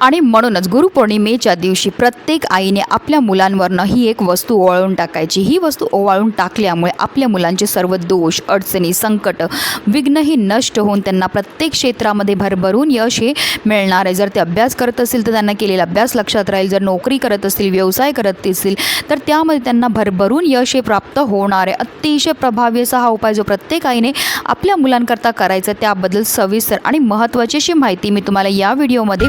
आणि म्हणूनच गुरुपौर्णिमेच्या दिवशी प्रत्येक आईने आपल्या मुलांवरनं ही एक वस्तू ओवाळून टाकायची. ही वस्तू ओवाळून टाकल्यामुळे आपल्या मुलांचे सर्व दोष अडचणी संकट विघ्न ही नष्ट होऊन त्यांना प्रत्येक क्षेत्रामध्ये भरभरून यश हे मिळणार आहे. जर ते अभ्यास करत असतील तर त्यांना केलेला अभ्यास लक्षात राहील. जर नोकरी करत असतील व्यवसाय करत असतील तर त्यामध्ये त्यांना भरभरून यश हे प्राप्त होणार आहे. अतिशय प्रभावी असा हा उपाय जो प्रत्येक आईने आपल्या मुलांकरता करायचा त्याबद्दल सविस्तर आणि महत्त्वाची अशी माहिती मी तुम्हाला या व्हिडिओमध्ये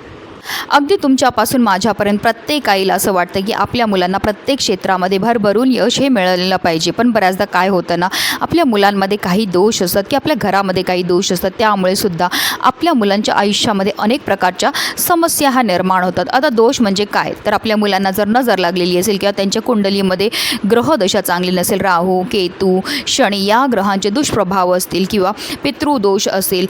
अगदी तुमच्यापासून माझ्यापर्यंत प्रत्येक आईला असं वाटतं की आपल्या मुलांना प्रत्येक क्षेत्रामध्ये भरभरून यश हे मिळालं पाहिजे. पण बऱ्याचदा काय होतं ना आपल्या मुलांमध्ये काही दोष असतात की आपल्या घरामध्ये काही दोष असतात त्यामुळे सुद्धा आपल्या मुलांच्या आयुष्यामध्ये अनेक प्रकारच्या समस्या ह्या निर्माण होतात. आता दोष म्हणजे काय? तर आपल्या मुलांना जर नजर लागलेली असेल किंवा त्यांच्या कुंडलीमध्ये ग्रहदशा चांगली नसेल राहू केतू शनी या ग्रहांचे दुष्प्रभाव असतील किंवा पितृदोष असेल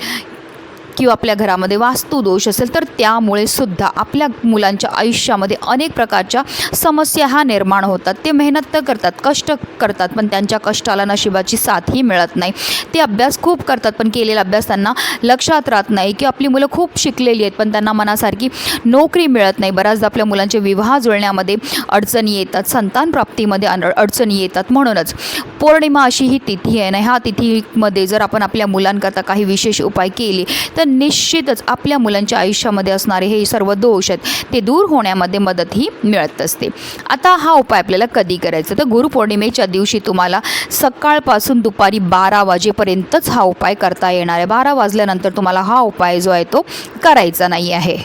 किंवा आपल्या घरामध्ये वास्तुदोष असेल तर त्यामुळे सुद्धा आपल्या मुलांच्या आयुष्यामध्ये अनेक प्रकारच्या समस्या ह्या निर्माण होतात. ते मेहनत तर करतात कष्ट करतात पण त्यांच्या कष्टाला नशिबाची साथही मिळत नाही. ते अभ्यास खूप करतात पण केलेला अभ्यास त्यांना लक्षात राहत नाही की आपली मुलं खूप शिकलेली आहेत पण त्यांना मनासारखी नोकरी मिळत नाही. बऱ्याचदा आपल्या मुलांचे विवाह जुळण्यामध्ये अडचणी येतात संतान प्राप्तीमध्ये अन- अडचणी येतात. म्हणूनच पौर्णिमा अशी ही तिथी आहे ना ह्या तिथीमध्ये जर आपण आपल्या मुलांकरता काही विशेष उपाय केले तर तर निश्चितच आपल्या मुलांच्या आयुष्यामध्ये असणारे हे सर्व दोष आहेत ते दूर होण्यामध्ये मदत ही मिळत असते. आता हा उपाय आपल्याला कधी करायचा? तर गुरुपौर्णिमेच्या दिवशी तुम्हाला सकाळपासून दुपारी बारा वाजेपर्यंतच हा उपाय करता येणार आहे. बारा वाजल्यानंतर तुम्हाला हा उपाय जो आहे तो करायचा नाही आहे.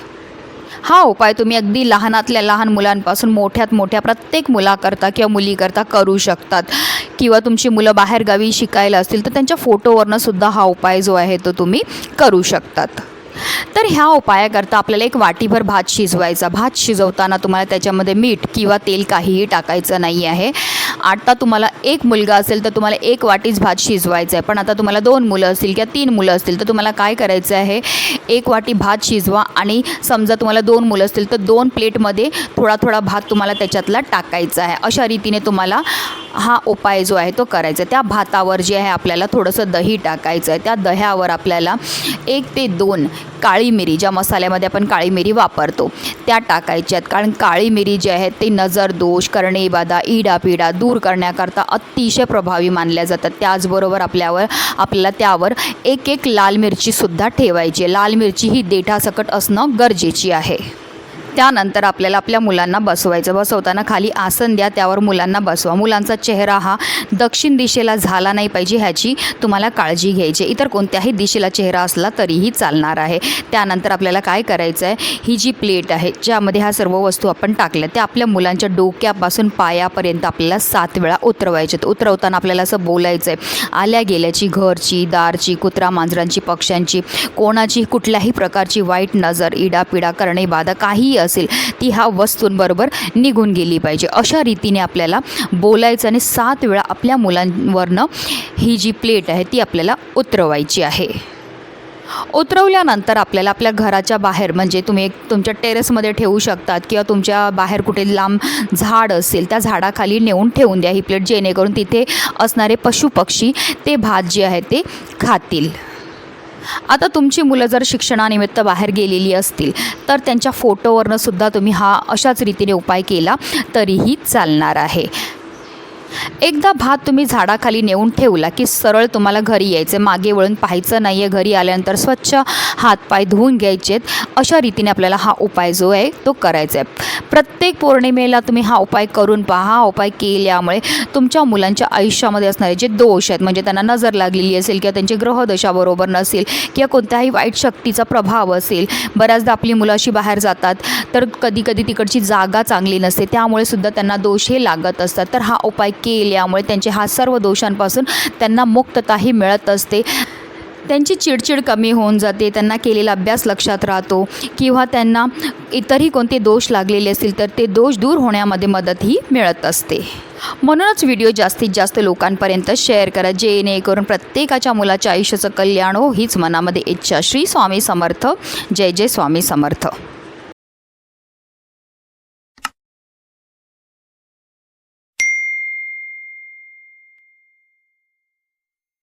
हा उपाय तुम्ही अगदी लहानातल्या लहान मुलांपासून मोठ्यात मोठ्या प्रत्येक मुलाकरता किंवा मुलीकरता करू शकतात. किंवा तुमची मुलं बाहेरगावी शिकायला असतील तर त्यांच्या फोटोवरनं सुद्धा हा उपाय जो आहे तो तुम्ही करू शकतात. तर ह्या उपायाकरता आपल्याला एक वाटीभर भात शिजवायचा. भात शिजवताना तुम्हाला त्याच्यामध्ये मीठ किंवा तेल काहीही टाकायचं नाही आहे आता तुम्हाला एक मुलगा असेल तर तुम्हाला एक वाटीच भात शिजवायचा आहे पण आता तुम्हाला दोन मुलं असतील किंवा तीन मुलं असतील तर तुम्हाला काय करायचं आहे? एक वाटी भात शिजवा आणि समजा तुम्हाला दोन मुलं असतील तर दोन प्लेटमध्ये थोडा थोडा भात तुम्हाला त्याच्यातला टाकायचा आहे. अशा रीतीने तुम्हाला हा उपाय जो आहे तो करायचा आहे. त्या भातावर जे आहे आपल्याला थोडंसं दही टाकायचं आहे. त्या दह्यावर आपल्याला एक ते दोन काळी मिरी ज्या मसाल्यामध्ये आपण काळी मिरी वापरतो त्या टाकायच्या आहेत. कारण काळी मिरी जी आहे ते नजर दोष करणेबाधा इडापिडा दूर करण्याकरता अतिशय प्रभावी मानल्या जातात. त्याचबरोबर आपल्यावर आपल्याला त्यावर एक एक लाल मिरचीसुद्धा ठेवायची लाल मिरची ही देठासकट असणं गरजेची आहे. त्यानंतर आपल्याला आपल्या मुलांना बसवायचं. बसवताना खाली आसन द्या त्यावर मुलांना बसवा. मुलांचा चेहरा हा दक्षिण दिशेला झाला नाही पाहिजे ह्याची तुम्हाला काळजी घ्यायची इतर कोणत्याही दिशेला चेहरा असला तरीही चालणार आहे. त्यानंतर आपल्याला काय करायचं आहे ही जी प्लेट आहे ज्यामध्ये ह्या सर्व वस्तू आपण टाकल्या त्या आपल्या मुलांच्या डोक्यापासून पायापर्यंत आपल्याला सात वेळा उतरवायचे. उतरवताना आपल्याला असं बोलायचं आहे आल्या गेल्याची घरची दारची कुत्रा मांजरांची पक्ष्यांची कोणाची कुठल्याही प्रकारची वाईट नजर इडापिडा करणे बाधा काहीही असेल ती ह्या वस्तूंबरोबर निघून गेली पाहिजे. अशा रीतीने आपल्याला बोलायचं आणि सात वेळा आपल्या मुलांवरनं ही जी प्लेट आहे ती आपल्याला उतरवायची आहे. उतरवल्यानंतर आपल्याला आपल्या घराच्या बाहेर म्हणजे तुम्ही एक तुमच्या टेरेसमध्ये ठेवू शकतात किंवा तुमच्या बाहेर कुठे लांब झाड असेल त्या झाडाखाली नेऊन ठेवून द्या ही प्लेट जेणेकरून तिथे असणारे पशुपक्षी ते भात जे आहे ते खातील. आता तुमची मुलं जर शिक्षणानिमित्त बाहेर गेलेली असतील तर त्यांच्या फोटोवरनं सुद्धा तुम्ही हा अशाच रीतीने उपाय केला तरीही चालणार आहे. एकदा भात तुम्ही झाडाखाली नेऊन ठेवला की सरळ तुम्हाला घरी यायचं. मागे वळून पाहायचं नाही आहे घरी आल्यानंतर स्वच्छ हातपाय धुवून घ्यायचेत. अशा रीतीने आपल्याला हा उपाय जो आहे तो करायचा आहे. प्रत्येक पौर्णिमेला तुम्ही हा उपाय करून पहा. हा उपाय केल्यामुळे तुमच्या मुलांच्या आयुष्यामध्ये असणारे जे दोष आहेत म्हणजे त्यांना नजर लागलेली असेल किंवा त्यांची ग्रहदशा बरोबर नसेल किंवा कोणत्याही वाईट शक्तीचा प्रभाव असेल. बऱ्याचदा आपली मुलं अशी बाहेर जातात. तर कधी कधी तिकडची जागा चांगली नसते. त्यामुळे सुद्धा त्यांना दोष हे लागत असतात. तर हा उपाय केल्यामुळे त्यांचे हा सर्व दोषांपासून त्यांना मुक्तताही मिळत असते. त्यांची चिडचिड कमी होऊन जाते त्यांना केलेला अभ्यास लक्षात राहतो किंवा त्यांना इतरही कोणते दोष लागलेले असतील तर ते दोष दूर होण्यामध्ये मदतही मिळत असते. म्हणूनच व्हिडिओ जास्तीत जास्त लोकांपर्यंत शेअर करा जेणेकरून प्रत्येकाच्या मुलाच्या आयुष्याचं कल्याण हो हीच मनामध्ये इच्छा. श्री स्वामी समर्थ. जय जय स्वामी समर्थ.